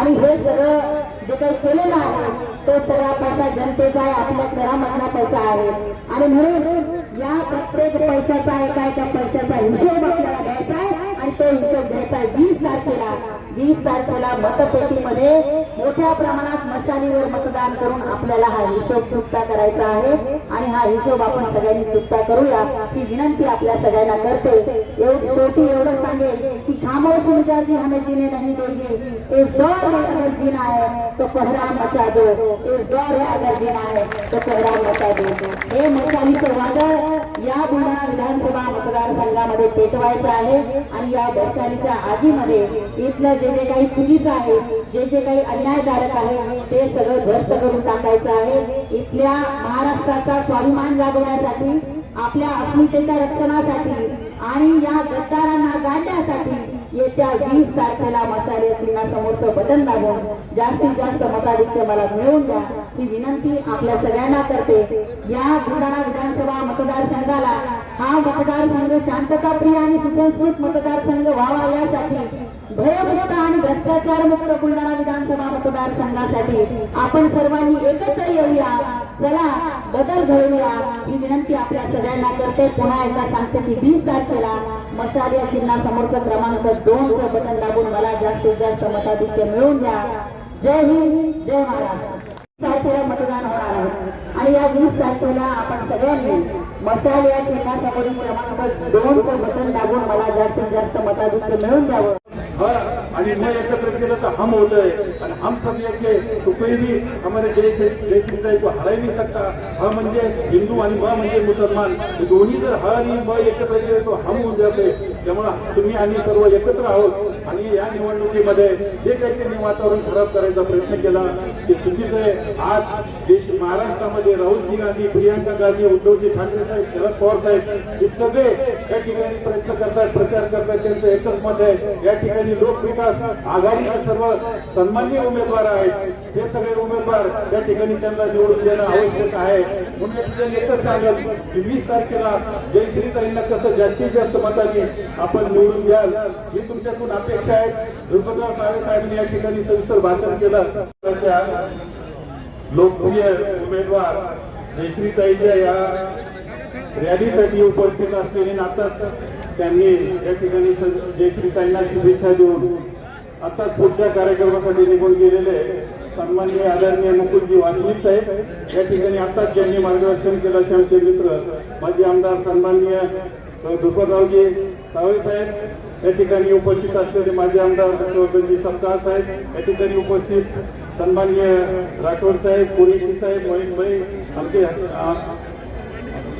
आणि हे सगळं जे काही केलेलं आहे तो सगळा पैसा जनतेचा आहे आपल्या घरामधला पैसा आहे. आणि म्हणून या प्रत्येक पैशाचा एका एका पैशाचा हिशोब आपल्याला घ्यायचा आहे आणि तो हिशोब घ्यायचा आहे वीस तारखेला वीस तारखेला मतपेटीमध्ये मोठ्या प्रमाणात मशालीवर मतदान करून आपल्याला हा हिशोब चुकता करायचा आहे. आणि हा हिशोब आपण सगळ्यांनी चुकता करूया. ही विनंती आपल्या सगळ्यांना करते. एवढ- शेवटी एवढं सांगेल की खामोश मुजा जी हमें जीने नहीं देगी इस दौर में अगर जीना है तो कोहराम मचा दो. इस दौर में अगर जीना है तो कोहराम मचा दो. हे मशालीचं वादळ या बुलढाणा विधानसभा मतदारसंघामध्ये पेटवायचं आहे. आणि या दर्शनाच्या आगीमध्ये इथलं जे जे काही चुकीचं आहे जे जे काही अन्यायकारक आहे ते सगळं ध्वस्त करून टाकायचं आहे. इथल्या महाराष्ट्राचा स्वाभिमान जागवण्यासाठी आपल्या अस्मितेच्या रक्षणासाठी आणि या गद्दारांना गाडण्यासाठी येत्या वीस तारखेला मसाले चिन्हासमोरचं बटन दाबून जास्तीत जास्त मताधिक्य मला मिळवून द्या. ही विनंती आपल्या सगळ्यांना करते. या बुलढाणा विधानसभा मतदारसंघाला हा मतदारसंघ शांतताप्रिय आणि सुसंस्कृत मतदारसंघ व्हावा यासाठी भयमुक्त आणि भ्रष्टाचार मुक्त बुलढाणा विधानसभा मतदारसंघासाठी आपण सर्वांनी एकत्र येऊया. चला बदल घडवूया ही विनंती आपल्या सगळ्यांना करते. पुन्हा एकदा सांगते की वीस तारखेला मशाल या चिन्हासमोरचं क्रमांक दोनचं बटन दाबून मला जास्तीत जास्त मताधिक्य मिळवून द्या. जय हिंद जय महाराष्ट्र. तारखेला मतदान होणार आहे आणि या वीस तारखेला आपण सगळ्यांनी मशाल या चिन्हासमोरील क्रमांक दोनचं बटन दाबून मला जास्तीत जास्त मताधिक्य मिळून द्यावं. आणि मैं एकत्र केलं तर हम होत आहे आणि हम सब एक. तो कोई भी हमारे देश देश हिंदू को हरा ही नहीं सकता ह म्हणजे हिंदू आणि म म्हणजे मुसलमान. दोन्ही जर ह आणि म एकत्र केले तो हम होऊन जाते त्यामुळे तुम्ही आम्ही सर्व एकत्र आहोत. आणि या निवडणुकीमध्ये जे काही त्यांनी वातावरण खराब करायचा प्रयत्न केला ते चुकीचं आहे. आज देश महाराष्ट्रामध्ये राहुलजी गांधी प्रियांका गांधी उद्धवजी ठाकरे साहेब शरद पवार साहेब हे सगळे या ठिकाणी प्रयत्न करतात प्रचार करतात त्यांचं एकच मत आहे. या ठिकाणी लोकविकास आघाडीचे सर्व सन्मान्य उमेदवार आहेत. हे सगळे उमेदवार त्या ठिकाणी त्यांना निवडून देणं आवश्यक आहे. म्हणून एकच सांगत की वीस तारखेला जयश्रीताईंना कसं जास्तीत जास्त मतांनी आपण निवडून द्याल ही तुमच्याकडून अपेक्षा आहे. दुर्गाराव साहेब साहेबांनी या ठिकाणी सविस्तर भाषण केलं. लोकप्रिय उमेदवार जयश्रीताईच्या या रॅलीसाठी उपस्थित असलेले आताच त्यांनी या ठिकाणी जयश्रीताईंना शुभेच्छा देऊन आताच पुढच्या कार्यक्रमासाठी निघून गेलेले सन्माननीय आदरणीय मुकुलजी वासनिक साहेब या ठिकाणी आताच ज्यांनी मार्गदर्शन केलं असे आमचे मित्र माजी आमदार सन्माननीय अ, दुपररावजी सावळे साहेब या ठिकाणी उपस्थित असलेले माजी आमदार हर्षवर्धनजी सप्ताह साहेब या ठिकाणी उपस्थित सन्माननीय राठोड साहेब पुरेशी साहेब महेशभाई आमचे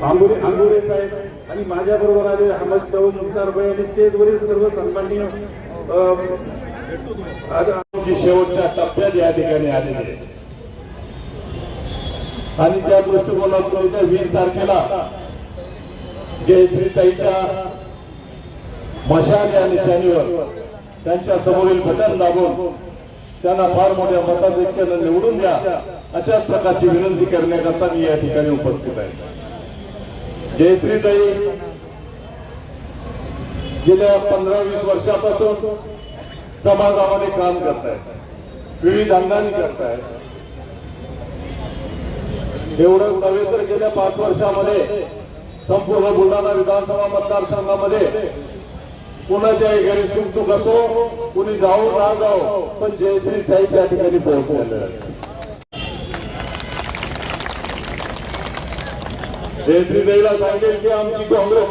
आंबुरे आंबुरे साहेब आणि माझ्याबरोबर आले अहमद दाऊद मुख्तारभाई आणि स्टेजवरील सर्व सन्माननीय शेवटच्या टप्प्यात या ठिकाणी आलेली आहे. आणि त्या दृष्टिकोनातून वीस तारखेला जयश्रीताईच्या मशाल या निशाणीवर त्यांच्या समोरील बटन दाबून त्यांना फार मोठ्या मताधिक्यानं निवडून द्या अशाच प्रकारची विनंती करण्याकरता मी या ठिकाणी उपस्थित आहे. जयश्रीताई गेल्या पंधरा वीस वर्षापासून समाजामध्ये काम करतायत विविध अंगाने करतायत एवढं नव्हे तर गेल्या पाच वर्षामध्ये संपूर्ण बुलढाणा विधानसभा मतदारसंघामध्ये कुणाच्याही घरी सुख असो कुणी जाऊ ना जाओ पण जयश्री ताई त्या ठिकाणी पोहोचलेलं जयश्रीताईला सांगेल की आमची काँग्रेस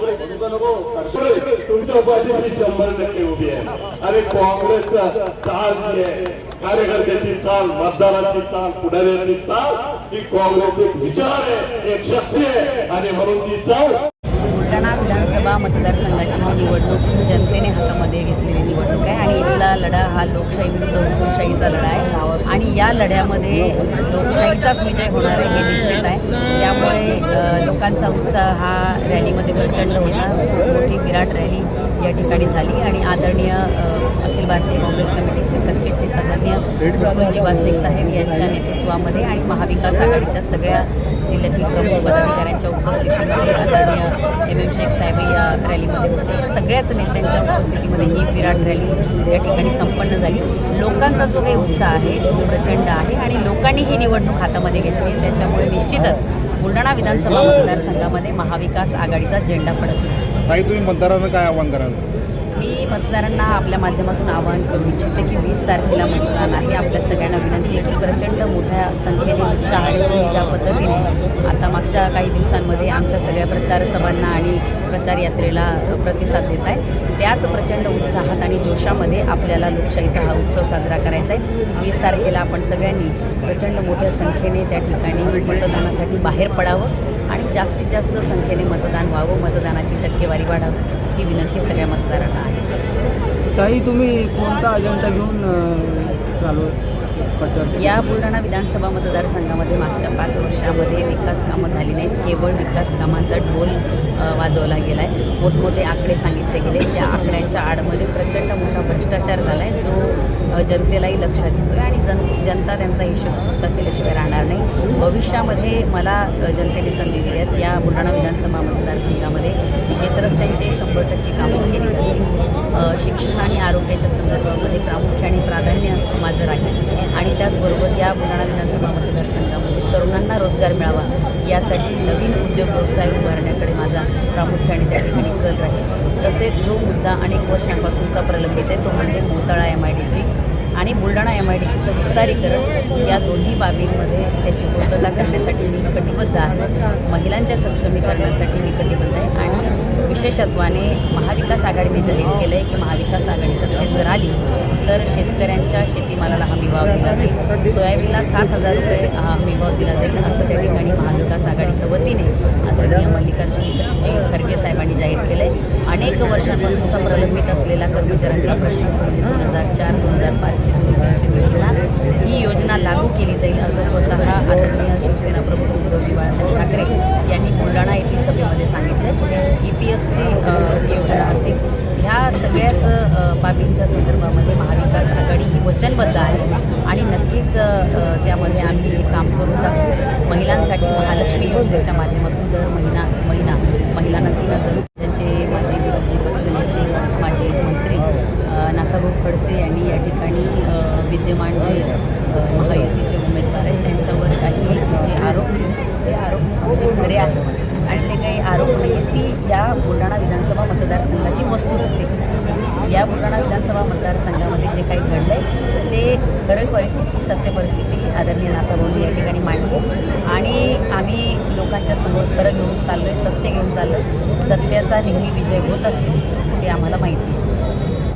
तुमच्या पाठीशी शंभर टक्के उभी आहे. आणि काँग्रेसचा चाल जी आहे कार्यकर्त्याची चाल मतदाराची चाल पुढाऱ्याची चाल ही काँग्रेस एक विचार आहे एक शक्ती आहे. आणि म्हणून ती चाल बुलढाणा विधानसभा मतदारसंघाची ही निवडणूक ही जनतेने हातामध्ये घेतलेली निवडणूक आहे आणि इथला लढा हा लोकशाही विरुद्ध हुकुमशाहीचा लढा आहे. आणि या लढ्यामध्ये लोकशाहीचाच विजय होणार आहे हे निश्चित आहे. त्यामुळे लोकांचा उत्साह हा रॅलीमध्ये प्रचंड होता. खूप मोठी विराट रॅली या ठिकाणी झाली आणि आदरणीय अखिल भारतीय काँग्रेस कमिटीचे सरचिटणीस आदरणीय मुकुलजी वासनिक साहेब यांच्या नेतृत्वामध्ये आणि महाविकास आघाडीच्या सगळ्या जिल्ह्यातील प्रमुख पदाधिकाऱ्यांच्या उपस्थितीमध्ये आदरणीय एम एम शेख साहेब या रॅलीमध्ये होते. सगळ्याच नेत्यांच्या उपस्थितीमध्ये ही विराट रॅली या ठिकाणी संपन्न झाली. लोकांचा जो काही उत्साह आहे तो प्रचंड आहे आणि लोकांनी ही निवडणूक हातामध्ये घेतली आहे. त्याच्यामुळे निश्चितच बुलढाणा विधानसभा मतदारसंघामध्ये महाविकास आघाडीचा झेंडा फडकतो ताई तुम्ही मतदारांना काय आव्हान कराल? मी मतदारांना आपल्या माध्यमातून आवाहन करू इच्छिते की वीस तारखेला मतदान आहे. आपल्या सगळ्यांना विनंती आहे की प्रचंड मोठ्या संख्येने उत्साहाने ज्या पद्धतीने आता मागच्या काही दिवसांमध्ये आमच्या सगळ्या प्रचार सभांना आणि प्रचार यात्रेला प्रतिसाद देत आहे. त्याच प्रचंड उत्साहात आणि जोशामध्ये आपल्याला लोकशाहीचा हा उत्सव साजरा करायचा आहे. वीस तारखेला आपण सगळ्यांनी प्रचंड मोठ्या संख्येने त्या ठिकाणी मतदानासाठी बाहेर पडावं. आणि जास्तीत जास्त संख्येने मतदान व्हावं मतदानाची टक्केवारी वाढावं ही विनंती सगळ्या मतदारांना आहे. ताई तुम्ही कोणता अजेंडा घेऊन चालू या बुलढाणा विधानसभा मतदारसंघामध्ये मागच्या पाच वर्षामध्ये विकास कामं झाली नाहीत. केवळ विकास कामांचा ढोल वाजवला गेला आहे मोठमोठे आकडे सांगितले गेले. त्या आकड्यांच्या आडमध्ये प्रचंड मोठा भ्रष्टाचार झाला आहे जो जनतेलाही लक्षात येतो आहे आणि जन जनता त्यांचा हिशोब चुकता केल्याशिवाय राहणार नाही. भविष्यामध्ये मला जनतेने संधी दिल्यास या बुलढाणा विधानसभा मतदारसंघामध्ये शेतरस्त्यांचे शंभर टक्के कामं केली जातील. शिक्षण आणि आरोग्याच्या संदर्भामध्ये प्रामुख्याने प्राधान्य माझं राहील. आणि त्याचबरोबर या बुलढाणा विधानसभा मतदारसंघामध्ये तरुणांना रोजगार मिळावा यासाठी नवीन उद्योग व्यवसाय उभारण्याकडे माझा प्रामुख्याने त्या ठिकाणी कल राहील. तसेच जो मुद्दा अनेक वर्षांपासूनचा प्रलंबित आहे तो म्हणजे Motala M I D C आणि बुलढाणा एम आय डी सीचं विस्तारीकरण या दोन्ही बाबींमध्ये त्याची पूर्तता करण्यासाठी मी कटिबद्ध आहे. महिलांच्या सक्षमीकरणासाठी मी कटिबद्ध आहे आणि विशेषत्वाने महाविकास आघाडीने जाहीर केलं आहे की महाविकास आघाडी सत्तेत जर आली तर शेतकऱ्यांच्या शेतीमालाला हमीभाव दिला जाईल. सोयाबीनला सात हजार रुपये हमी हमीभाव दिला जाईल असं त्या ठिकाणी महाविकास आघाडीच्या वतीने आदरणीय मल्लिकार्जुन जी खरगे साहेबांनी जाहीर केलं आहे अनेक वर्षांपासूनचा प्रलंबित असलेला कर्मचाऱ्यांचा प्रश्न म्हणजे दोन हजार चार दोन हजार पाच जुनी पेन्शन योजना ही योजना लागू केली जाईल असं स्वतः आदरणीय शिवसेना प्रमुख उद्धवजी बाळासाहेब ठाकरे यांनी बुलढाणा येथील सभेमध्ये सांगितलं. ई पी एसची योजना असेल. ह्या सगळ्याच बाबींच्या संदर्भामध्ये महाविकास आघाडी ही वचनबद्ध आहे आणि नक्कीच त्यामध्ये आम्ही काम करून दाखवू महिलांसाठी महालक्ष्मी योजनेच्या माध्यमातून दर महिना महिलांना तीन हजार ज्यांचे माजी विरोधी पक्षनेते माजी मंत्री अ, नाथाभाऊ खडसे यांनी या ठिकाणी अ, विद्यमान जे अ, महायुतीचे उमेदवार आहेत त्यांच्यावर काही जे आरोप ते आरोप हे खरे आहेत आणि ते काही आरोप नाही आहेत ती या बुलढाणा विधानसभा मतदारसंघाची वस्तुस्थिती या बुलढाणा विधानसभा मतदारसंघामध्ये जे काही घडलं आहे ते खरं परिस्थिती सत्य परिस्थिती आदरणीय नाथाभाऊंनी या ठिकाणी मांडली. आणि आम्ही लोकांच्या समोर खरं घेऊन चाललो आहे सत्य घेऊन चाललो आहे सत्याचा नेहमी विजय होत असतो ते आम्हाला माहिती आहे.